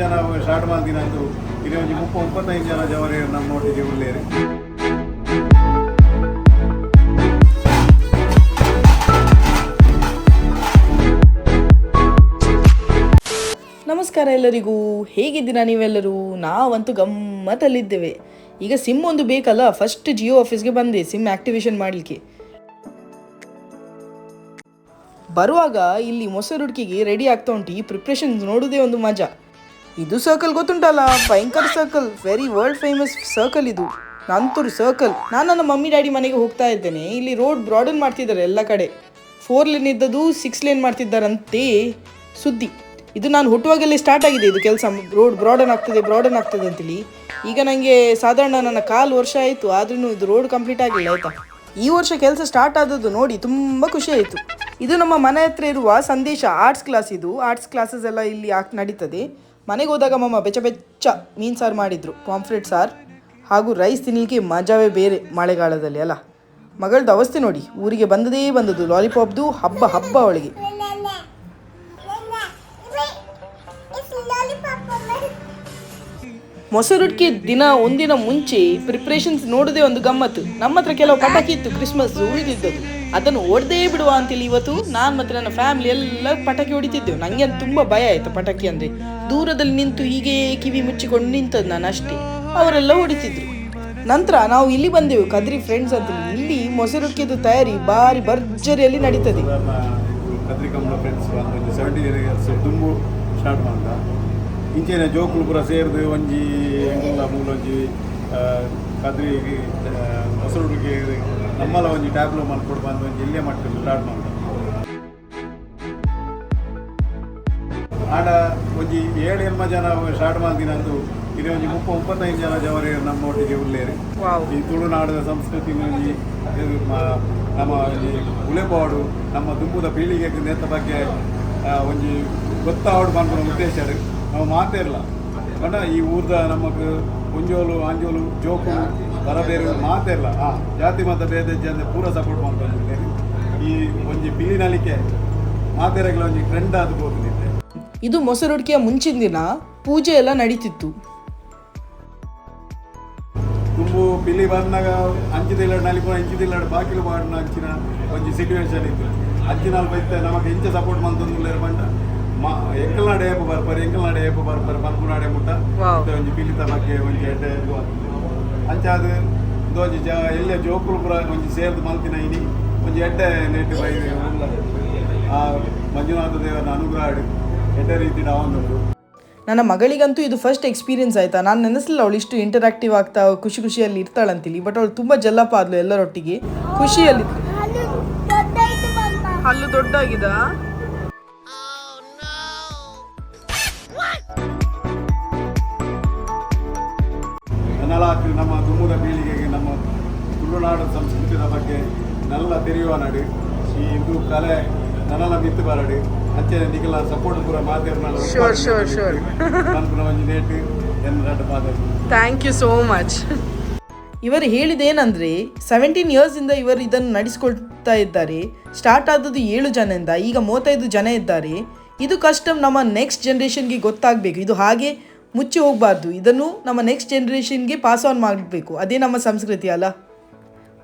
ಜನ ಸ್ಟಾರ್ಟ್ ಇದೇ ಒಂದು ಮುಪ್ಪ ಮುಪ್ಪತ್ತೈದು ಜನ ಜವರಿ ನಮ್ಮ ಒಟ್ಟಿಗೆ ಉಳ್ಳೇರಿ ನಮಸ್ಕಾರ ಎಲ್ಲರಿಗೂ. ಹೇಗಿದ್ದೀರಾ ನೀವೆಲ್ಲರೂ? ನಾವಂತೂ ಗಮ್ಮತ್ತಲ್ಲಿದ್ದೇವೆ. ಈಗ ಸಿಮ್ ಒಂದು ಬೇಕಲ್ಲ? ಫಸ್ಟ್ ಜಿಯೋ ಆಫೀಸ್ಗೆ ಬಂದೆ ಸಿಮ್ ಆಕ್ಟಿವೇಶನ್ ಮಾಡಲಿಕ್ಕೆ. ಬರುವಾಗ ಇಲ್ಲಿ ಮೊಸರು ಹುಡುಕಿಗೆ ರೆಡಿ ಆಗ್ತಾ ಉಂಟು. ಈ ಪ್ರಿಪ್ರೇಷನ್ ನೋಡೋದೇ ಒಂದು ಮಜಾ. ಇದು ಸರ್ಕಲ್ ಗೊತ್ತುಂಟಲ್ಲ? ಭಯಂಕರ circle very world famous circle ಇದು. ನಂತೂರು ಸರ್ಕಲ್ ನಾನು ನನ್ನ ಮಮ್ಮಿ, ಡ್ಯಾಡಿ ಮನೆಗೆ ಹೋಗ್ತಾ ಇದ್ದೇನೆ ಇಲ್ಲಿ ರೋಡ್ ಬ್ರಾಡನ್ ಮಾಡ್ತಿದ್ದಾರೆ ಎಲ್ಲ ಕಡೆ. ಫೋರ್ ಲೇನ್ ಇದ್ದದ್ದು ಸಿಕ್ಸ್ ಲೇನ್ ಮಾಡ್ತಿದ್ದಾರಂತೆ ಸುದ್ದಿ. ಇದು ನಾನು ಹುಟ್ಟುವಾಗಲೇ ಸ್ಟಾರ್ಟ್ ಆಗಿದೆ ಇದು ಕೆಲಸ. ರೋಡ್ ಬ್ರಾಡನ್ ಆಗ್ತದೆ ಬ್ರಾಡನ್ ಆಗ್ತದೆ ಅಂತೇಳಿ. ಈಗ ನನಗೆ ಸಾಧಾರಣ ನನ್ನ ಕಾಲು ವರ್ಷ ಆಯಿತು. ಆದ್ರೂ ಇದು ರೋಡ್ ಕಂಪ್ಲೀಟ್ ಆಗಿಲ್ಲ, ಆಯ್ತಾ? ಈ ವರ್ಷ ಕೆಲಸ ಸ್ಟಾರ್ಟ್ ಆದದ್ದು ನೋಡಿ ತುಂಬ ಖುಷಿ ಆಯಿತು. ಇದು ನಮ್ಮ ಮನೆ ಹತ್ರ ಇರುವ ಸಂದೇಶ ಆರ್ಟ್ಸ್ ಕ್ಲಾಸ್ ಇದು. ಆರ್ಟ್ಸ್ ಕ್ಲಾಸಸ್ ಎಲ್ಲ ಇಲ್ಲಿ ನಡೀತದೆ. ಮನೆಗೆ ಹೋದಾಗ ಮಮ್ಮ ಬೆಚ್ಚ ಬೆಚ್ಚ ಮೀನು ಸಾರು ಮಾಡಿದರು ಪಾಂಫ್ರೆಟ್ ಸಾರು ಹಾಗೂ ರೈಸ್ ತಿನ್ನಲಿಕ್ಕೆ ಮಜಾವೇ ಬೇರೆ ಮಳೆಗಾಲದಲ್ಲಿ, ಅಲ್ಲ? ಮಗಳದ್ದು ಅವಸ್ಥೆ ನೋಡಿ, ಊರಿಗೆ ಬಂದದೇ ಬಂದದ್ದು ಲಾಲಿಪಾಪ್ದು ಹಬ್ಬ ಹಬ್ಬ ಅವಳಿಗೆ. ಮೊಸರುಟ್ಕಿ ದಿನ ಒಂದಿನ ಮುಂಚೆ ಪ್ರಿಪ್ರೇಷನ್ಸ್ ನೋಡೋದೇ ಒಂದು ಗಮ್ಮತ್ತು. ನಮ್ಮ ಹತ್ರ ಕೆಲವು ಪಟಾಕಿ ಇತ್ತು ಕ್ರಿಸ್ಮಸ್ ಉಳಿದಿದ್ದದು ಅದನ್ನು ಹೊಡೆದೇ ಬಿಡುವ ಅಂತೇಳಿ ಇವತ್ತು ನಾನು ಮತ್ತೆ ನನ್ನ ಫ್ಯಾಮಿಲಿ ಎಲ್ಲ ಪಟಾಕಿ ಹೊಡಿತಿದ್ದೆವು. ನನಗೆ ಅದು ತುಂಬ ಭಯ ಆಯಿತು ಪಟಾಕಿ ಅಂದರೆ. ದೂರದಲ್ಲಿ ನಿಂತು ಹೀಗೆ ಕಿವಿ ಮುಚ್ಚಿಕೊಂಡು ನಿಂತದ್ದು ನಾನು ಅಷ್ಟೇ. ಅವರೆಲ್ಲ ಹೊಡಿತಿದ್ರು. ನಂತರ ನಾವು ಇಲ್ಲಿ ಬಂದೆವು, ಕದ್ರಿ ಫ್ರೆಂಡ್ಸ್ ಅಂತ. ಇಲ್ಲಿ ಮೊಸರುಕ್ಕಿದ್ದು ತಯಾರಿ ಭಾರಿ ಭರ್ಜರಿಯಲ್ಲಿ ನಡೀತದೆ. ಇಂಚಿನ ಜೋಕುಲು ಪೂರ ಸೇರಿದು, ಒಂಜಿ ಮೂಲ ಕದ್ರಿ ಮೊಸರುಗೆ ನಮ್ಮಲ್ಲ ಒಂದು ಟ್ಯಾಬ್ಲೋ ಮಾಡ್ಕೊಡ್ ಬಂದು ಒಂದು ಇಲ್ಲೇ ಮಟ್ಟ ಸ್ಟಾರ್ಟ್ ಮಾಡ್ತಾರೆ ಆಡ ಒಂಜಿ ಏಳು ಎಂಬ ಜನ ಸ್ಟಾರ್ಟ್ ಮಾಡ್ತೀನಿ ಅಂದು ಇದೇ ಒಂಜಿ ಮುಪ್ಪ ಮುಪ್ಪತ್ತೈದು ಜನ ಜವರೇ ನಮ್ಮ ಒಟ್ಟಿಗೆ ಉಳ್ಳೇರಿ ಈ ತುಳುನಾಡದ ಸಂಸ್ಕೃತಿ ಒಂಜಿ ನಮ್ಮ ಒಂಜಿ ಉಳೆಪಾಡು ನಮ್ಮ ದುಂಬುದ ಪೀಳಿಗೆಗೆ ನೆತ್ತ ಬಗ್ಗೆ ಒಂಜಿ ಗೊತ್ತಾವಡು ಬಂದ ಉದ್ದೇಶ ನಾವು ಮಾತೇರಲ್ಲ ಕಂಡ ಈ ಊರ್ದ ನಮಗೆ ಮುಂಜೋಲು ಆಂಜೋಲು ಜೋಕು ಬರಬೇರು ಮಾತೇರಲ್ಲ ಆ ಜಾತಿ ಮತ ಭೇದ ಜನ ಪೂರ ಸಪೋರ್ಟ್ ಮಾಡ್ಕೊಂಡಿದ್ದೆ ಈ ಒಂಜಿ ಪಿಲಿನಲಿಕೆ ಮಾತೇರಗಳ ಒಂಜಿ ಟ್ರೆಂಡ್ ಆದ್ ಹೋಗಿದ್ದೆ ಇದು ಮೊಸರೊಡಿಕೆಯ ಮುಂಚಿನ ದಿನ ಪೂಜೆ ಎಲ್ಲ ನಡೀತಿತ್ತು. ತುಂಬು ಪಿಲಿ ಬಂದಾಗ ಅಂಚಿದಿಲ್ಲ ನಲಿಪುರ ಅಂಚಿದಿಲ್ಲ ಬಾಕಿಲು ಬಾಡಿನ ಅಂಚಿನ ಒಂಜಿ ಸಿಚುವೇಶನ್ ಇತ್ತು. ಅಂಚಿನಲ್ಲಿ ಬೈತೆ ನಮಗೆ ಇಂಚ ಸಪೋರ್ಟ್ ಮಂತೊಂದು ಬಂಡ. ಮಾ ಎಂಕಲ್ನಾಡೆ ಏಪ ಬರ್ಪರ್ ಎಂಕಲ್ನಾಡೆ ಏಪ ಬರ್ಪರ್ ಪನ್ಪುನಾಡೆ ಮುಟ್ಟ ಒಂದು ಬಿಳಿ ಒಂಜಿ ಬಗ್ಗೆ ಒಂಜಿ ಎಡ್ಡೆ ಇದು ಅಂಚಾದ ದೋಜಿ ಜ ಎಲ್ಲೇ ಜೋಕುಲು ಪುರ ಒಂಜಿ ಸೇರ್ದು ಮಲ್ತಿನ ಇನಿ ಒಂಜಿ ಎಡ್ಡೆ ನೆಟ್ಟು ಬೈ ಉಲ್ಲ. ಆ ಮಂಜುನಾಥ ದೇವರ ಅನುಗ್ರಹ ಎಡ್ಡೆ ರೀತಿ ನಾವೊಂದುಂಟು ನನ್ನ ಮಗಳಿಗಂತೂ ಇದು ಫಸ್ಟ್ ಎಕ್ಸ್ಪೀರಿಯನ್ಸ್ ಆಯ್ತಾ? ನಾನು ನೆನೆಸಲಿಲ್ಲ ಅವಳು ಇಷ್ಟು ಇಂಟರಾಕ್ಟಿವ್ ಆಗ್ತಾ ಖುಷಿ ಖುಷಿಯಲ್ಲಿ ಇರ್ತಾಳಂತೀಳಿ ಬಟ್ ಅವಳು ತುಂಬ ಜಲ್ಲಪ್ಪ ಆದ್ಲು ಎಲ್ಲರೊಟ್ಟಿಗೆ. ಖುಷಿಯಲ್ಲಿ ಹಲ್ಲು ದೊಡ್ಡಾಗಿದ? ನಾಲ್ಕು ನಮ್ಮ ದುಮ್ಮುದ ಪೀಳಿಗೆಗೆ ನಮ್ಮ ತುಳುನಾಡು ಸಂಸ್ಕೃತಿಯ ಬಗ್ಗೆ ನಲ್ಲ ತೆರೆಯುವ ನಡಿ ಈ ಹಿಂದೂ ಕಲೆ ನನ್ನ ಬಿತ್ತು ಬರಡಿ ಅಂಚೆ ನಿಖಲ ಸಪೋರ್ಟ್ ಪೂರ ಮಾತಾಡ್ತಾರೆ. ಪನ್ಪುನ ಒಂಜಿ ನೇಟ್ ಎನ್ನ ರಡ್ಡ ಮಾತಾಡಿ ಥ್ಯಾಂಕ್ ಯು ಸೋ ಮಚ್ ಇವರು ಹೇಳಿದೇನಂದ್ರೆ ಸೆವೆಂಟೀನ್ ಇಯರ್ಸಿಂದ ಇವರು ಇದನ್ನು ನಡೆಸ್ಕೊಳ್ತಾ ಇದ್ದಾರೆ. ಸ್ಟಾರ್ಟ್ ಆದದ್ದು ಏಳು ಜನದಿಂದ ಈಗ ಮೂವತ್ತೈದು ಜನ ಇದ್ದಾರೆ. ಇದು ಕಸ್ಟಮ್ ನಮ್ಮ ನೆಕ್ಸ್ಟ್ ಜನ್ರೇಷನ್ಗೆ ಗೊತ್ತಾಗಬೇಕು. ಇದು ಹಾಗೆ ಮುಚ್ಚಿ ಹೋಗಬಾರ್ದು. ಇದನ್ನು ನಮ್ಮ ನೆಕ್ಸ್ಟ್ ಜನ್ರೇಷನ್ಗೆ ಪಾಸ್ ಆನ್ ಮಾಡಬೇಕು. ಅದೇ ನಮ್ಮ ಸಂಸ್ಕೃತಿ ಅಲ್ಲ?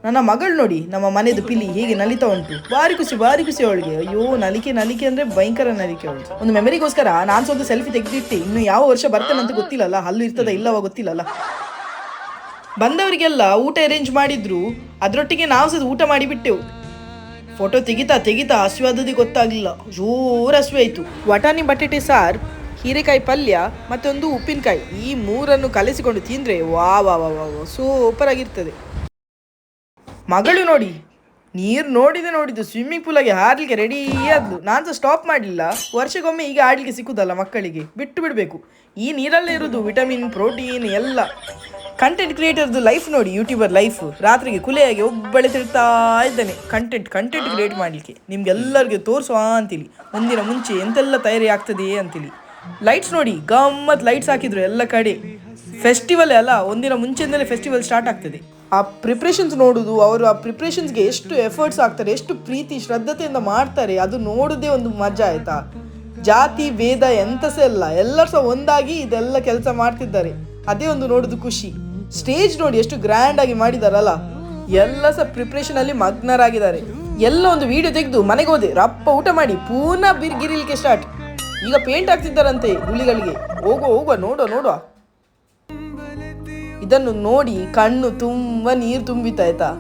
ನನ್ನ ಮಗಳು ನೋಡಿ, ನಮ್ಮ ಮನೆದು ಪಿಲಿ ಹೇಗೆ ನಲಿತಾ ಉಂಟು. ಭಾರಿ ಖುಷಿ ಭಾರಿ ಖುಷಿ ಅವಳಿಗೆ. ಅಯ್ಯೋ, ನಲಿಕೆ ನಲಿಕೆ ಅಂದ್ರೆ ಭಯಂಕರ ನಲಿಕೆ ಅವಳು. ಒಂದು ಮೆಮರಿಗೋಸ್ಕರ ನಾನು ಸ್ವಲ್ಪ ಸೆಲ್ಫಿ ತೆಗೆದಿಟ್ಟೆ, ಇನ್ನು ಯಾವ ವರ್ಷ ಬರ್ತೇನೆ ಅಂತ ಗೊತ್ತಿಲ್ಲಲ್ಲ? ಹಲ್ಲು ಇರ್ತದ ಇಲ್ಲವ ಗೊತ್ತಿಲ್ಲಲ್ಲ? ಬಂದವರಿಗೆಲ್ಲ ಊಟ ಅರೇಂಜ್ ಮಾಡಿದ್ರು. ಅದರೊಟ್ಟಿಗೆ ನಾವು ಸಹ ಊಟ ಮಾಡಿಬಿಟ್ಟೆವು. ಫೋಟೋ ತೆಗಿತಾ ತೆಗಿತಾ ಹಸಿವಾದದ್ದು ಗೊತ್ತಾಗಲಿಲ್ಲ. ಜೋರು ಹಸಿವೆ ಆಯಿತು. ವಟಾಣಿ ಬಟಾಟೆ ಸಾರು ಹೀರೆಕಾಯಿ ಪಲ್ಯ ಮತ್ತೊಂದು ಉಪ್ಪಿನಕಾಯಿ, ಈ ಮೂರನ್ನು ಕಲಿಸಿಕೊಂಡು ತಿಂದರೆ ವಾ ವಾ ವಾ ವಾ ಸೂಪರ್ ಆಗಿರ್ತದೆ. ಮಗಳು ನೋಡಿ, ನೀರು ನೋಡಿದೆ ನೋಡಿದ್ದು ಸ್ವಿಮ್ಮಿಂಗ್ ಪೂಲಾಗಿ ಹಾರ್ಲಿಕ್ಕೆ ರೆಡಿ ಆದ್ಲು. ನಾನು ಸಹ ಸ್ಟಾಪ್ ಮಾಡಲಿಲ್ಲ ವರ್ಷಕ್ಕೊಮ್ಮೆ ಈಗ ಆಡ್ಲಿಕ್ಕೆ ಸಿಕ್ಕುದಲ್ಲ ಮಕ್ಕಳಿಗೆ. ಬಿಟ್ಟು ಬಿಡಬೇಕು. ಈ ನೀರಲ್ಲೇ ಇರೋದು ವಿಟಮಿನ್ ಪ್ರೋಟೀನ್ ಎಲ್ಲ. ಕಂಟೆಂಟ್ ಕ್ರಿಯೇಟರ್ದು ಲೈಫ್ ನೋಡಿ ಯೂಟ್ಯೂಬರ್ ಲೈಫ್ ರಾತ್ರಿಗೆ ಕುಲೆಯಾಗಿ ಒಬ್ಬಳೆ ತಿಳ್ತಾ ಇದ್ದಾನೆ. ಕಂಟೆಂಟ್ ಕಂಟೆಂಟ್ ಕ್ರಿಯೇಟ್ ಮಾಡಲಿಕ್ಕೆ. ನಿಮ್ಗೆಲ್ಲರಿಗೆ ತೋರಿಸುವ ಅಂತೇಳಿ ಒಂದಿನ ಮುಂಚೆ ಎಂತೆಲ್ಲ ತಯಾರಿ ಆಗ್ತದೆ ಅಂತೇಳಿ ಲೈಟ್ಸ್ ನೋಡಿ, ಗಮ್ಮತ್ ಲೈಟ್ಸ್ ಹಾಕಿದ್ರು ಎಲ್ಲ ಕಡೆ. ಫೆಸ್ಟಿವಲ್ ಅಲ್ಲ, ಒಂದಿನ ಮುಂಚೆಯಿಂದಲೇ ಫೆಸ್ಟಿವಲ್ ಸ್ಟಾರ್ಟ್ ಆಗ್ತದೆ. ಆ ಪ್ರಿಪ್ರೇಷನ್ಸ್ ನೋಡುದು, ಅವರು ಆ ಪ್ರಿಪ್ರೇಷನ್ಸ್ಗೆ ಎಷ್ಟು ಎಫರ್ಟ್ಸ್ ಆಗ್ತಾರೆ ಎಷ್ಟು ಪ್ರೀತಿ, ಶ್ರದ್ಧತೆಯಿಂದ ಮಾಡ್ತಾರೆ, ಅದು ನೋಡೋದೇ ಒಂದು ಮಜಾ ಆಯ್ತಾ? ಜಾತಿ, ಭೇದ, ಎಂತಸ ಇಲ್ಲ ಎಲ್ಲರೂ ಸಹ ಒಂದಾಗಿ ಇದೆಲ್ಲ ಕೆಲಸ ಮಾಡ್ತಿದ್ದಾರೆ. ಅದೇ ಒಂದು ನೋಡುದು ಖುಷಿ. ಸ್ಟೇಜ್ ನೋಡಿ ಎಷ್ಟು ಗ್ರ್ಯಾಂಡ್ ಆಗಿ ಮಾಡಿದಾರಲ್ಲ. ಎಲ್ಲ ಸಹ ಪ್ರಿಪ್ರೇಷನ್ ಅಲ್ಲಿ ಮಗ್ನರಾಗಿದ್ದಾರೆ. ಎಲ್ಲ ಒಂದು ವಿಡಿಯೋ ತೆಗೆದು ಮನೆಗೆ ಹೋದೆ. ರಪ್ಪ ಊಟ ಮಾಡಿ ಪೂರ್ಣ ಬಿರ್ಗಿರಿಲಿಕ್ಕೆ ಸ್ಟಾರ್ಟ್ ಈಗ ಪೇಂಟ್ ಹಾಕ್ತಿದ್ದಾರಂತೆ ಹುಲಿಗಳಿಗೆ. ಹೋಗುವ ಹೋಗುವ ನೋಡುವ ನೋಡುವ. ಇದನ್ನು ನೋಡಿ ಕಣ್ಣು ತುಂಬ ನೀರು ತುಂಬಿತಾಯ್ತಾ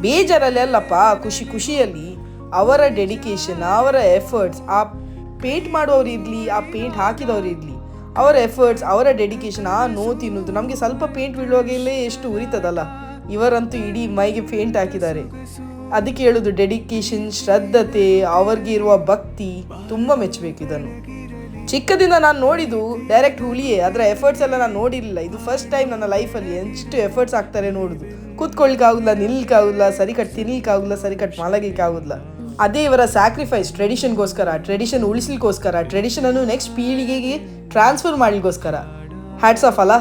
ಬೇಜಾರಲ್ಲಿ ಅಲ್ಲಪ್ಪ, ಖುಷಿ, ಖುಷಿಯಲ್ಲಿ ಅವರ ಡೆಡಿಕೇಶನ್ ಅವರ ಎಫರ್ಟ್ಸ್ ಆ ಪೇಂಟ್ ಮಾಡುವವರು ಇರಲಿ, ಆ ಪೇಂಟ್ ಹಾಕಿದವರು ಇರಲಿ, ಅವರ ಎಫರ್ಟ್ಸ್ ಅವರ ಡೆಡಿಕೇಶನ್ ಆ ನೋ ತಿನ್ನೋದು ನಮಗೆ ಸ್ವಲ್ಪ ಪೇಂಟ್ ಬೀಳುವಾಗಲೇ ಎಷ್ಟು ಉರಿತದಲ್ಲ. ಇವರಂತೂ ಇಡೀ ಮೈಗೆ ಪೇಂಟ್ ಹಾಕಿದ್ದಾರೆ. ಅದಕ್ಕೆ ಹೇಳೋದು ಡೆಡಿಕೇಶನ್ ಶ್ರದ್ಧತೆ, ಅವ್ರಿಗೆ ಇರುವ ಭಕ್ತಿ ತುಂಬ ಮೆಚ್ಚಬೇಕು ಇದನ್ನು. ಚಿಕ್ಕದಿಂದ ನಾನು ನೋಡಿದ್ದು ಡೈರೆಕ್ಟ್ ಹುಲಿಯೇ ಅದರ ಎಫರ್ಟ್ಸ್ ಎಲ್ಲ ನಾನು ನೋಡಿರಲಿಲ್ಲ. ಇದು ಫಸ್ಟ್ ಟೈಮ್ ನನ್ನ ಲೈಫಲ್ಲಿ ಎಷ್ಟು ಎಫರ್ಟ್ಸ್ ಆಗ್ತಾರೆ ನೋಡುದು. ಕೂತ್ಕೊಳ್ಳಿಕ್ಕಾಗಲ್ಲ ನಿಲ್ಲಿಕ್ಕಾಗುಲ್ಲ ಸರಿ ಕಟ್ ತಿನ್ಲಿಕ್ಕಾಗುಲ್ಲ ಸರಿ ಕಟ್ ಮಲಗಲಿಕ್ಕಾಗಲ್ಲ ಅದೇ ಇವರ ಸ್ಯಾಕ್ರಿಫೈಸ್ ಟ್ರೆಡಿಷನ್ಗೋಸ್ಕರ ಟ್ರೆಡಿಷನ್ ಉಳಿಸ್ಲಿಕ್ಕೋಸ್ಕರ ಟ್ರೆಡಿಷನನ್ನು ನೆಕ್ಸ್ಟ್ ಪೀಳಿಗೆಗೆ ಟ್ರಾನ್ಸ್ಫರ್ ಮಾಡ್ಲಿಕ್ಕೋಸ್ಕರ ಹ್ಯಾಟ್ಸ್ ಆಫ್ ಅಲ್ಲ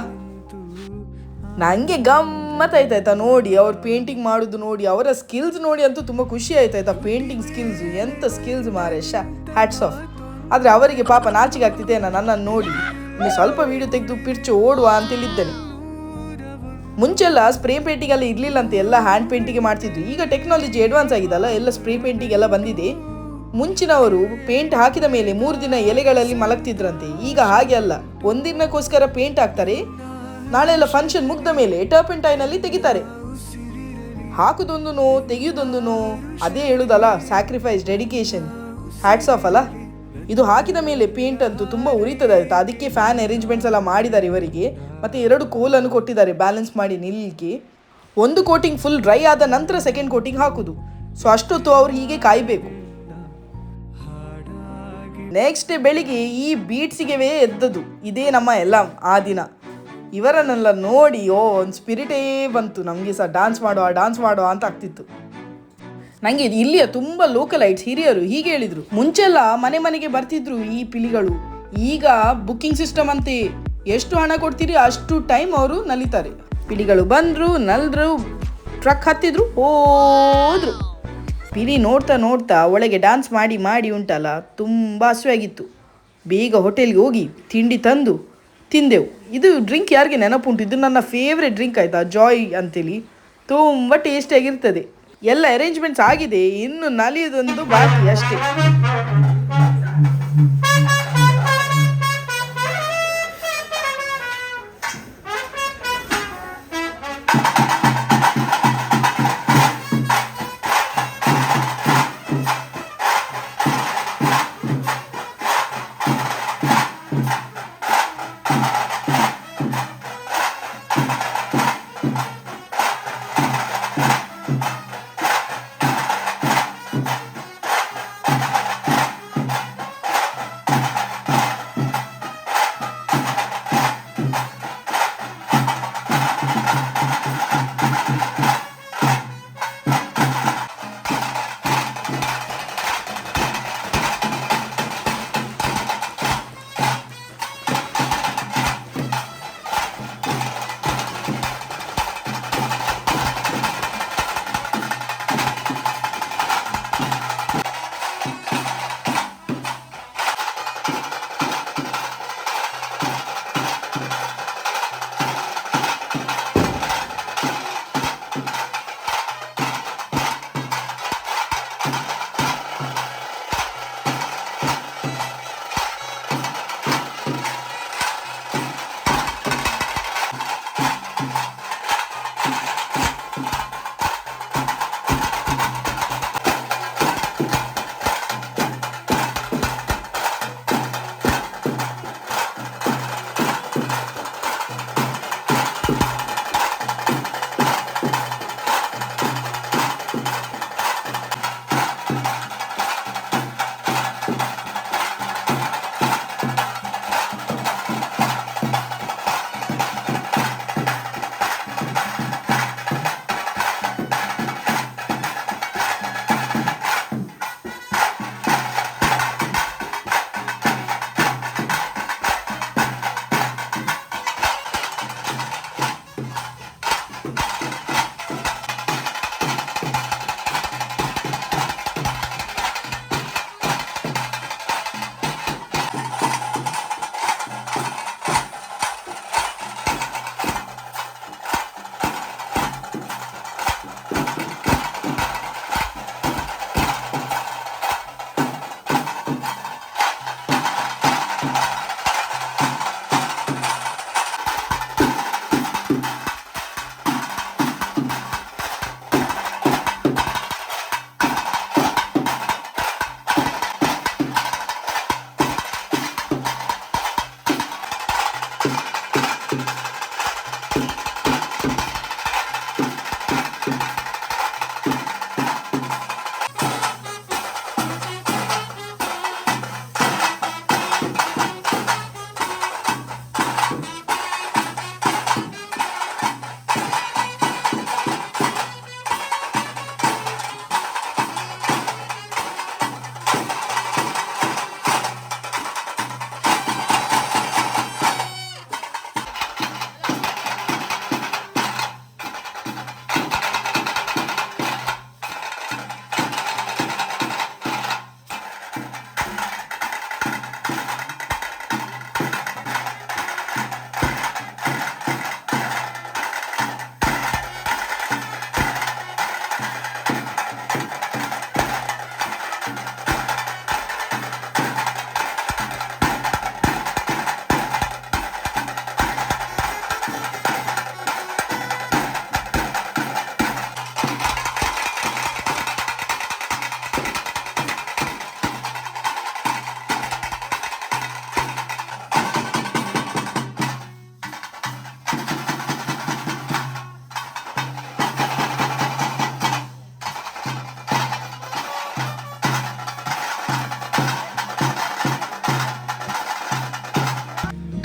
ನನಗೆ ಗಮ್ಮತ್ ಆಯ್ತಾಯ್ತಾ ನೋಡಿ, ಅವ್ರು ಪೇಂಟಿಂಗ್ ಮಾಡೋದು ನೋಡಿ, ಅವರ ಸ್ಕಿಲ್ಸ್ ನೋಡಿ ಅಂತೂ ತುಂಬ ಖುಷಿ ಆಯ್ತಾಯ್ತಾ? ಪೇಂಟಿಂಗ್ ಸ್ಕಿಲ್ಸ್ ಎಂಥ ಸ್ಕಿಲ್ಸ್ ಮಾರೇಶ? ಹ್ಯಾಟ್ಸ್ ಆಫ್ ಆದರೆ ಅವರಿಗೆ ಪಾಪ ನಾಚಿಕೆ ಆಗ್ತಿದೆ ನನ್ನನ್ನು ನೋಡಿ. ಇನ್ನು ಸ್ವಲ್ಪ ವಿಡಿಯೋ ತೆಗೆದು ಪಿರ್ಚು ಓಡುವ ಅಂತೇಳಿದ್ದೇನೆ. ಮುಂಚೆಲ್ಲ ಸ್ಪ್ರೇ ಪೇಂಟಿಂಗ್ ಎಲ್ಲ ಇರಲಿಲ್ಲ ಅಂತ ಎಲ್ಲ ಹ್ಯಾಂಡ್ ಪೇಂಟಿಂಗ್ ಮಾಡ್ತಿದ್ರು. ಈಗ ಟೆಕ್ನಾಲಜಿ ಅಡ್ವಾನ್ಸ್ ಆಗಿದಲ್ಲ, ಎಲ್ಲ ಸ್ಪ್ರೇ ಪೇಂಟಿಂಗ್ ಎಲ್ಲ ಬಂದಿದೆ. ಮುಂಚಿನವರು ಪೇಂಟ್ ಹಾಕಿದ ಮೇಲೆ ಮೂರು ದಿನ ಎಲೆಗಳಲ್ಲಿ ಮಲಗ್ತಿದ್ರಂತೆ. ಈಗ ಹಾಗೆ ಅಲ್ಲ. ಒಂದಿನಕ್ಕೋಸ್ಕರ ಪೇಂಟ್ ಹಾಕ್ತಾರೆ. ನಾಳೆ ಎಲ್ಲ ಫಂಕ್ಷನ್ ಮುಗ್ದ ಮೇಲೆ ಟರ್ಪೆಂಟೈನಲ್ಲಿ ತೆಗಿತಾರೆ. ಹಾಕುದೊಂದು ನೋ ಅದೇ ಹೇಳುದಲ್ಲ ಸ್ಯಾಕ್ರಿಫೈಸ್ ಡೆಡಿಕೇಶನ್ ಹ್ಯಾಟ್ಸ್ ಆಫ್ ಅಲ್ಲ? ಇದು ಹಾಕಿದ ಮೇಲೆ ಪೇಂಟ್ ಅಂತೂ ತುಂಬ ಉರಿತದೆ ಅದಕ್ಕೆ ಫ್ಯಾನ್ ಅರೇಂಜ್ಮೆಂಟ್ಸ್ ಎಲ್ಲ ಮಾಡಿದ್ದಾರೆ ಇವರಿಗೆ. ಮತ್ತು ಎರಡು ಕೋಲನ್ನು ಕೊಟ್ಟಿದ್ದಾರೆ ಬ್ಯಾಲೆನ್ಸ್ ಮಾಡಿ ನಿಲ್ಲಲಿಕ್ಕೆ ಒಂದು ಕೋಟಿಂಗ್ ಫುಲ್ ಡ್ರೈ ಆದ ನಂತರ ಸೆಕೆಂಡ್ ಕೋಟಿಂಗ್ ಹಾಕುದು. ಸೊ ಅಷ್ಟೊತ್ತು ಅವ್ರು ಹೀಗೆ ಕಾಯಬೇಕು. ನೆಕ್ಸ್ಟ್ ಬೆಳಿಗ್ಗೆ ಈ ಬೀಟ್ಸಿಗೆ ಎದ್ದದು ಇದೇ ನಮ್ಮ ಎಲ್ಲ ಆ ದಿನ. ಇವರನ್ನೆಲ್ಲ ನೋಡಿ, ಓ, ಒಂದು ಸ್ಪಿರಿಟೇ ಬಂತು. ನಮಗೆ ಸಹ ಡಾನ್ಸ್ ಮಾಡುವ ಡಾನ್ಸ್ ಮಾಡುವ ಅಂತ ಆಗ್ತಿತ್ತು. ನನಗೆ ಇಲ್ಲಿಯ ತುಂಬ ಲೋಕಲೈಟ್ಸ್ ಹಿರಿಯರು ಹೀಗೆ ಹೇಳಿದರು. ಮುಂಚೆಲ್ಲ ಮನೆ ಮನೆಗೆ ಬರ್ತಿದ್ರು ಈ ಪಿಲಿಗಳು. ಈಗ ಬುಕ್ಕಿಂಗ್ ಸಿಸ್ಟಮ್ ಅಂತೆ. ಎಷ್ಟು ಹಣ ಕೊಡ್ತೀರಿ ಅಷ್ಟು ಟೈಮ್ ಅವರು ನಲಿತಾರೆ. ಪಿಲಿಗಳು ಬಂದರು, ನಲ್ದ್ರು ಟ್ರಕ್ ಹತ್ತಿದ್ರು, ಹೋದ್ರು. ಪಿಲಿ ನೋಡ್ತಾ ನೋಡ್ತಾ ಒಳಗೆ ಡಾನ್ಸ್ ಮಾಡಿ ಮಾಡಿ ಉಂಟಲ್ಲ, ತುಂಬ ಹಸಿವೆಯಾಗಿತ್ತು ಬೇಗ ಹೋಟೆಲ್ಗೆ ಹೋಗಿ ತಿಂಡಿ ತಂದು ತಿಂದೆವು. ಇದು ಡ್ರಿಂಕ್ ಯಾರಿಗೆ ನೆನಪುಂಟು ಇದು ನನ್ನ ಫೇವ್ರೆಟ್ ಡ್ರಿಂಕ್ ಆಯಿತಾ? ಜಾಯ್ ಅಂತೇಳಿ. ತುಂಬ ಟೇಸ್ಟಿಯಾಗಿರ್ತದೆ ಎಲ್ಲ ಅರೇಂಜ್ಮೆಂಟ್ಸ್ ಆಗಿದೆ. ಇನ್ನು ನಲಿಯೋದೊಂದು ಬಾಕಿ ಅಷ್ಟೇ.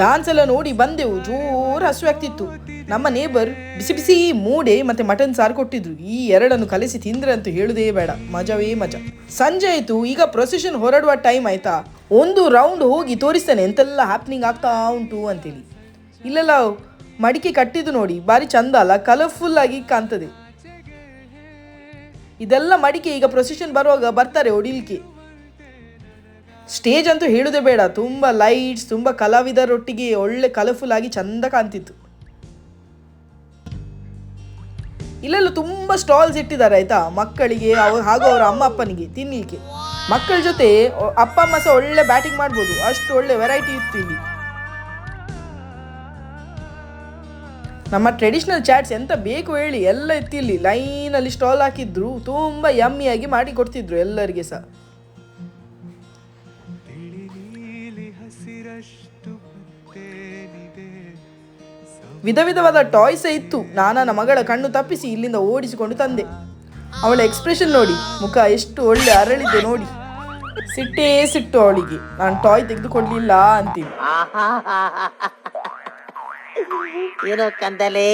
ಡಾನ್ಸ್ ಎಲ್ಲ ನೋಡಿ ಬಂದೆವು, ಜೋರು ಹಸು ಆಗ್ತಿತ್ತು. ನಮ್ಮ ನೇಬರ್ ಬಿಸಿ ಬಿಸಿ ಮೂಡೆ ಮತ್ತೆ ಮಟನ್ ಸಾರು ಕೊಟ್ಟಿದ್ರು. ಈ ಎರಡನ್ನು ಕಲಿಸಿ ತಿಂದ್ರೆ ಅಂತ ಹೇಳುದೇ ಬೇಡ, ಮಜವೇ ಮಜಾ. ಸಂಜೆ ಆಯ್ತು, ಈಗ ಪ್ರೊಸೆಷನ್ ಹೊರಡುವ ಟೈಮ್ ಆಯ್ತಾ? ಒಂದು ರೌಂಡ್ ಹೋಗಿ ತೋರಿಸ್ತೇನೆ, ಎಂತೆಲ್ಲ ಹ್ಯಾಪ್ನಿಂಗ್ ಆಗ್ತಾ ಉಂಟು ಅಂತೇಳಿ. ಇಲ್ಲೆಲ್ಲ, ಮಡಿಕೆ ಕಟ್ಟಿದ್ದು ನೋಡಿ ಬಾರಿ ಚಂದ ಅಲ್ಲ ಕಲರ್ಫುಲ್ ಆಗಿ ಕಾಣ್ತದೆ. ಇದೆಲ್ಲ ಮಡಿಕೆ ಈಗ ಪ್ರೊಸೆಷನ್ ಬರುವಾಗ ಬರ್ತಾರೆ, ಹೊಡಿಲಿಕ್ಕೆ. ಸ್ಟೇಜ್ ಅಂತೂ ಹೇಳುದೇ ಬೇಡ. ತುಂಬ ಲೈಟ್ಸ್, ತುಂಬ ಕಲಾವಿದರೊಟ್ಟಿಗೆ ಒಳ್ಳೆ ಕಲರ್ಫುಲ್ ಆಗಿ ಚಂದ ಕಾಣ್ತಿತ್ತು. ಇಲ್ಲೆಲ್ಲ ತುಂಬ ಸ್ಟಾಲ್ಸ್ ಇಟ್ಟಿದ್ದಾರೆ, ಆಯ್ತಾ? ಮಕ್ಕಳಿಗೆ, ಅವ್ರು ಹಾಗೂ ಅವರ ಅಮ್ಮ ಅಪ್ಪನಿಗೆ, ತಿನ್ಲಿಕ್ಕೆ. ಮಕ್ಕಳ ಜೊತೆ ಅಪ್ಪ, ಅಮ್ಮ ಸಹ ಒಳ್ಳೆ ಬ್ಯಾಟಿಂಗ್ ಮಾಡ್ಬೋದು. ಅಷ್ಟು ಒಳ್ಳೆ ವೆರೈಟಿ ಇತ್ತು ನಮ್ಮ ಟ್ರೆಡಿಷನಲ್ ಚಾಟ್ಸ್ ಎಂತ ಬೇಕು ಹೇಳಿ ಎಲ್ಲ ಇತ್ತಿಲ್ಲಿ ಲೈನಲ್ಲಿ ಸ್ಟಾಲ್ ಹಾಕಿದ್ರು, ತುಂಬ ಯಮ್ಮಿಯಾಗಿ ಮಾಡಿ ಕೊಡ್ತಿದ್ರು ಎಲ್ಲರಿಗೆ ಸಹ. ವಿಧ ವಿಧವಾದ ಟಾಯ್ಸೇ ಇತ್ತು. ನಾನನ್ನ ಮಗಳ ಕಣ್ಣು ತಪ್ಪಿಸಿ ಇಲ್ಲಿಂದ ಓಡಿಸಿಕೊಂಡು ತಂದೆ. ಅವಳ ಎಕ್ಸ್ಪ್ರೆಷನ್ ನೋಡಿ, ಮುಖ ಎಷ್ಟು ಒಳ್ಳೆ ಅರಳಿದೆ ನೋಡಿ. ಸಿಟ್ಟೇ ಸಿಟ್ಟು ಅವಳಿಗೆ. ನಾನು ಟಾಯ್ ತೆಗೆದುಕೊಡ್ಲಿಲ್ಲ ಅಂತೀನಿ. ಏನೋ ಕಂದಲೇ,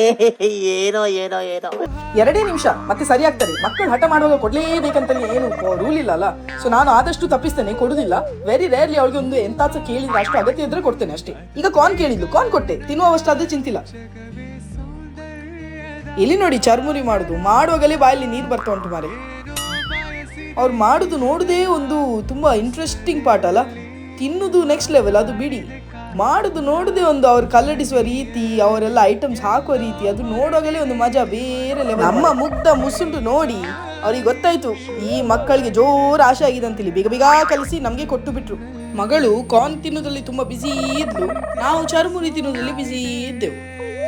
ಏನೋ ಏನೋ ಏನೋ. ಎರಡೇ ನಿಮಿಷ, ಮತ್ತೆ ಸರಿ ಆಗ್ತದೆ ಮಕ್ಕಳು ಹಠ ಮಾಡುವಾಗ ಕೊಡ್ಲೇಬೇಕಂತ ಏನು ರೂಲ್ ಇಲ್ಲ ಅಲ್ಲ ಸೊ ನಾನು ಆದಷ್ಟು ತಪ್ಪಿಸ್ತೇನೆ, ಕೊಡುದಿಲ್ಲ. ವೆರಿ ರೇರ್ಲಿ ಅವಳಿಗೆ ಒಂದು ಎಂತಾಸ ಕೇಳಿದ್ರೆ ಅಷ್ಟು ಅಗತ್ಯ ಇದ್ರೆ ಕೊಡ್ತೇನೆ ಅಷ್ಟೇ. ಈಗ ಕಾನ್ ಕೇಳಿದ್ಲು ಕಾನ್ ಕೊಟ್ಟೆ. ತಿನ್ನುವಷ್ಟಾದ್ರೆ ಚಿಂತಿಲ್ಲ. ಇಲ್ಲಿ ನೋಡಿ, ಚರ್ಮುರಿ ಮಾಡುದು. ಮಾಡುವಾಗಲೇ ಬಾಯಲ್ಲಿ ನೀರು ಬರ್ತಾ ಉಂಟು ಮಾರೆ. ಅವ್ರು ಮಾಡುದು ನೋಡುದೇ ಒಂದು ತುಂಬಾ ಇಂಟ್ರೆಸ್ಟಿಂಗ್ ಪಾರ್ಟ್ ಅಲ್ಲ? ತಿನ್ನುದು ನೆಕ್ಸ್ಟ್ ಲೆವೆಲ್ ಅದು ಬಿಡಿ. ಮಾಡುದು ನೋಡುದೇ ಒಂದು ಅವ್ರು ಕಲ್ಲಡಿಸುವ ರೀತಿ ಅವರೆಲ್ಲ ಐಟಮ್ಸ್ ಹಾಕುವ ರೀತಿ ಅದು ನೋಡುವಾಗಲೇ ಒಂದು ಮಜಾ ಬೇರೆ ನಮ್ಮ ಮುಗ್ಧ ಮುಸುಂಡು ನೋಡಿ ಅವ್ರಿಗೆ ಗೊತ್ತಾಯ್ತು ಈ ಮಕ್ಕಳಿಗೆ ಜೋರು ಆಸೆ ಆಗಿದೆ ಅಂತೇಳಿ ಬೇಗ ಬೇಗ ಕಲಿಸಿ ನಮಗೆ ಕೊಟ್ಟು ಬಿಟ್ರು. ಮಗಳು ಕಾರ್ನ್ ತಿನ್ನೋದ್ರಲ್ಲಿ ತುಂಬಾ ಬ್ಯುಸಿ ಇದ್ಲು ನಾವು ಚರ್ಮುರಿ ತಿನ್ನೋದ್ರಲ್ಲಿ ಬ್ಯುಸಿ ಇದ್ದೆವು.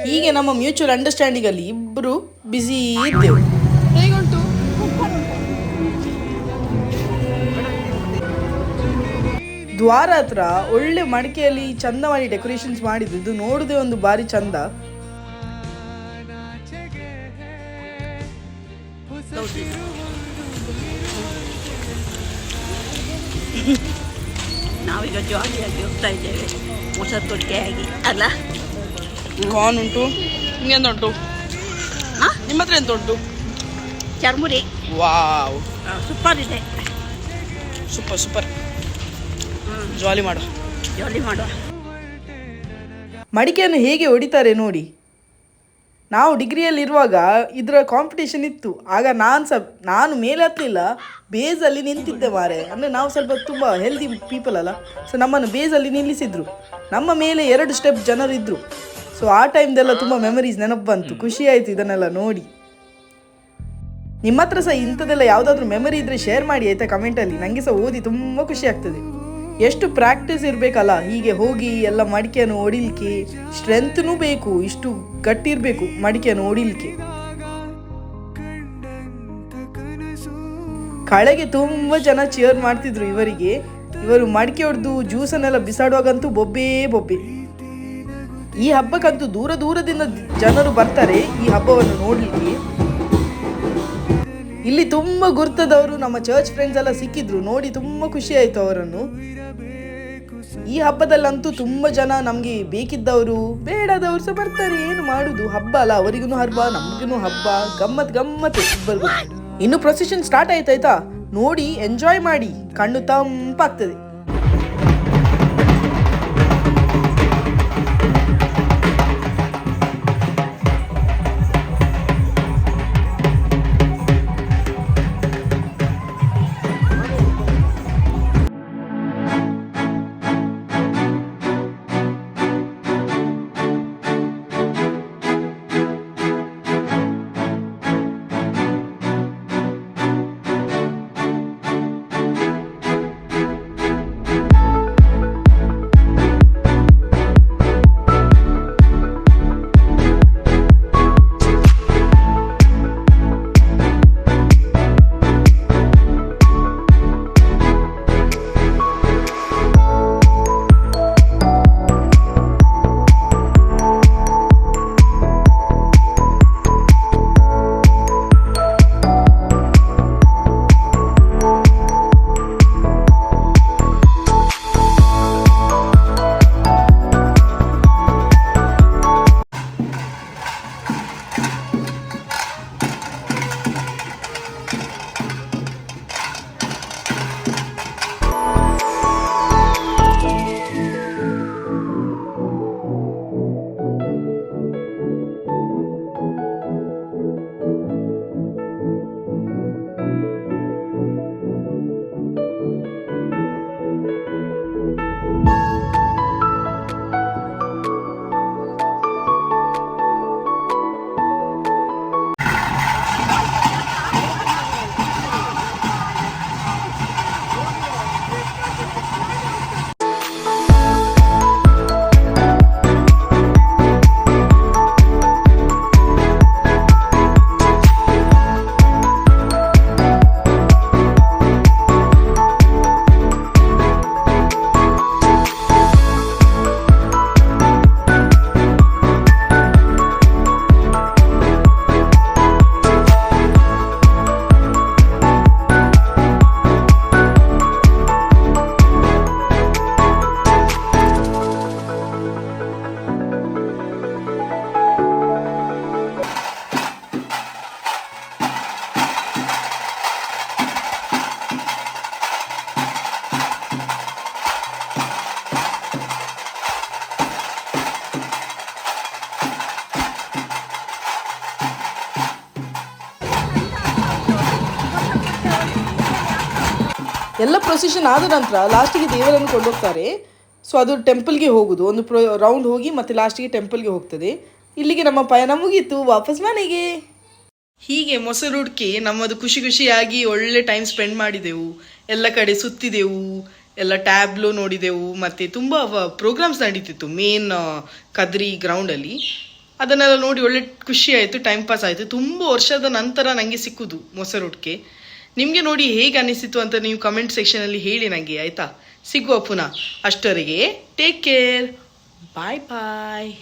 ಹೀಗೆ ನಮ್ಮ ಮ್ಯೂಚುವಲ್ ಅಂಡರ್ಸ್ಟ್ಯಾಂಡಿಂಗ್ ಅಲ್ಲಿ ಇಬ್ರು ಬ್ಯುಸಿ ಇದ್ದೆವು. ದ್ವಾರ ಹತ್ರ ಒಳ್ಳೆ ಮಡಿಕೆಯಲ್ಲಿ ಚಂದ ಮಾಡಿ ಡೆಕೋರೇಷನ್ಸ್ ಮಾಡಿದ್ದು ಇದು ನೋಡಿದೆ ಒಂದು ಬಾರಿ ಚಂದ. ನಾವೀಗ ಜಾಲಿಯಾಗಿ ಹೋಗ್ತಾ ಇದ್ದೇವೆ. ಹೊಸ ತೊಟ್ಟೆಯಾಗಿ ಅಲ್ಲ? ಕಾರ್ನ್ ಉಂಟು. ನಿಮ್ಗೆಂತ ಉಂಟು? ನಿಮ್ಮ ಹತ್ರ ಎಂತ ಉಂಟು ಚರ್ಮುರಿ ವಾವ್ ಸೂಪರ್ ಇದೆ. ಸೂಪರ್ ಸೂಪರ್ ಜಾಲಿ ಮಾಡು. ಜಾಲಿ ಮಾಡುವ ಮಡಿಕೆಯನ್ನು ಹೇಗೆ ಹೊಡಿತಾರೆ ನೋಡಿ. ನಾವು ಡಿಗ್ರಿಯಲ್ಲಿರುವಾಗ ಇದರ ಕಾಂಪಿಟೇಷನ್ ಇತ್ತು. ಆಗ ನಾನು ಸಹ ನಾನು ಮೇಲೆ ಹತ್ತಲಿಲ್ಲ ಬೇಸಲ್ಲಿ ನಿಂತಿದ್ದೆ ಮಾರೆ. ಅಂದರೆ ನಾವು ಸ್ವಲ್ಪ ತುಂಬ ಹೆಲ್ದಿ ಪೀಪಲ್ ಅಲ್ಲ. ಸೊ ನಮ್ಮನ್ನು ಬೇಸಲ್ಲಿ ನಿಲ್ಲಿಸಿದ್ರು. ನಮ್ಮ ಮೇಲೆ ಎರಡು ಸ್ಟೆಪ್ ಜನರು ಇದ್ದರು ಸೊ ಆ ಟೈಮ್ದೆಲ್ಲ ತುಂಬ ಮೆಮರೀಸ್ ನೆನಪು ಬಂತು. ಖುಷಿ ಆಯಿತು ಇದನ್ನೆಲ್ಲ ನೋಡಿ. ನಿಮ್ಮ ಹತ್ರ ಸಹ ಇಂಥದ್ದೆಲ್ಲ ಯಾವುದಾದ್ರೂ ಮೆಮರಿ ಇದ್ದರೆ ಶೇರ್ ಮಾಡಿ ಆಯಿತಾ ಕಮೆಂಟಲ್ಲಿ ನನಗೆ ಸಹ ಓದಿ ತುಂಬ ಖುಷಿ ಆಗ್ತದೆ. ಎಷ್ಟು ಪ್ರಾಕ್ಟೀಸ್ ಇರಬೇಕಲ್ಲ, ಹೀಗೆ ಹೋಗಿ ಎಲ್ಲ ಮಡಿಕೆಯನ್ನು ಹೊಡಿಲಿಕ್ಕೆ ಸ್ಟ್ರೆಂತ್ನೂ ಬೇಕು, ಇಷ್ಟು ಗಟ್ಟಿರಬೇಕು ಮಡಿಕೆಯನ್ನು ಹೊಡಿಲಿಕ್ಕೆ ಕಳೆಗೆ ತುಂಬ ಜನ ಚೇರ್ ಮಾಡ್ತಿದ್ರು ಇವರಿಗೆ. ಇವರು ಮಡಿಕೆ ಹೊಡೆದು ಜ್ಯೂಸನ್ನೆಲ್ಲ ಬಿಸಾಡುವಾಗಂತೂ ಬೊಬ್ಬೇ ಬೊಬ್ಬೆ. ಈ ಹಬ್ಬಕ್ಕಂತೂ ದೂರ ದೂರದಿಂದ ಜನರು ಬರ್ತಾರೆ ಈ ಹಬ್ಬವನ್ನು ನೋಡಲಿಕ್ಕೆ. ಇಲ್ಲಿ ತುಂಬ ಗುರ್ತದವರು ನಮ್ಮ ಚರ್ಚ್ ಫ್ರೆಂಡ್ಸ್ ಎಲ್ಲ ಸಿಕ್ಕಿದ್ರು. ನೋಡಿ ತುಂಬ ಖುಷಿ ಆಯ್ತು ಅವರನ್ನು. ಈ ಹಬ್ಬದಲ್ಲಂತೂ ತುಂಬ ಜನ ನಮಗೆ ಬೇಕಿದ್ದವರು, ಬೇಡದವರು ಸಹ ಬರ್ತಾರೆ. ಏನು ಮಾಡುದು? ಹಬ್ಬ ಅಲ್ಲ ಅವರಿಗೂ ಹಬ್ಬ ನಮಗೂ ಹಬ್ಬ. ಗಮ್ಮತ್ ಗಮ್ಮತ್ ಇನ್ನು ಪ್ರೊಸೆಷನ್ ಸ್ಟಾರ್ಟ್ ಆಯ್ತಾಯ್ತಾ? ನೋಡಿ ಎಂಜಾಯ್ ಮಾಡಿ. ಕಣ್ಣು ತಂಪಾಗ್ತದೆ. ಎಲ್ಲ ಆದ ನಂತರ ಲಾಸ್ಟಿಗೆ ದೇವರನ್ನು ಕೊಂಡೋಗ್ತಾರೆ. ಸೊ ಅದು ಟೆಂಪಲ್ಗೆ ಹೋಗುದು. ಒಂದು ಪ್ರೊ ರೌಂಡ್ ಹೋಗಿ ಮತ್ತೆ ಲಾಸ್ಟಿಗೆ ಟೆಂಪಲ್ಗೆ ಹೋಗ್ತದೆ. ಇಲ್ಲಿಗೆ ನಮ್ಮ ಪಯಣ ಮುಗೀತು. ವಾಪಸ್ ಮನೆಗೆ. ಹೀಗೆ ಮೊಸರು ಹುಡುಕಿ ನಮ್ಮದು ಖುಷಿ ಖುಷಿಯಾಗಿ ಒಳ್ಳೆ ಟೈಮ್ ಸ್ಪೆಂಡ್ ಮಾಡಿದೆವು. ಎಲ್ಲ ಕಡೆ ಸುತ್ತಿದೆವು. ಎಲ್ಲ ಟ್ಯಾಬ್ಲು ನೋಡಿದೆವು. ಮತ್ತೆ ತುಂಬ ಪ್ರೋಗ್ರಾಮ್ಸ್ ನಡೀತಿತ್ತು ಮೇನ್ ಕದ್ರಿ ಗ್ರೌಂಡಲ್ಲಿ ಅದನ್ನೆಲ್ಲ ನೋಡಿ ಒಳ್ಳೆ ಖುಷಿ ಆಯಿತು. ಟೈಮ್ ಪಾಸ್ ಆಯಿತು. ತುಂಬ ವರ್ಷದ ನಂತರ ನನಗೆ ಸಿಕ್ಕುದು ಮೊಸರುಡ್ಕೆ. ನಿಮಗೆ ನೋಡಿ ಹೇಗೆ ಅನಿಸಿತು ಅಂತ ನೀವು ಕಮೆಂಟ್ ಸೆಕ್ಷನಲ್ಲಿ ಹೇಳಿ ನನಗೆ ಆಯಿತಾ? ಸಿಗುವ ಪುನಃ ಅಷ್ಟವರೆಗೆ ಟೇಕ್ ಕೇರ್ ಬಾಯ್ ಬಾಯ್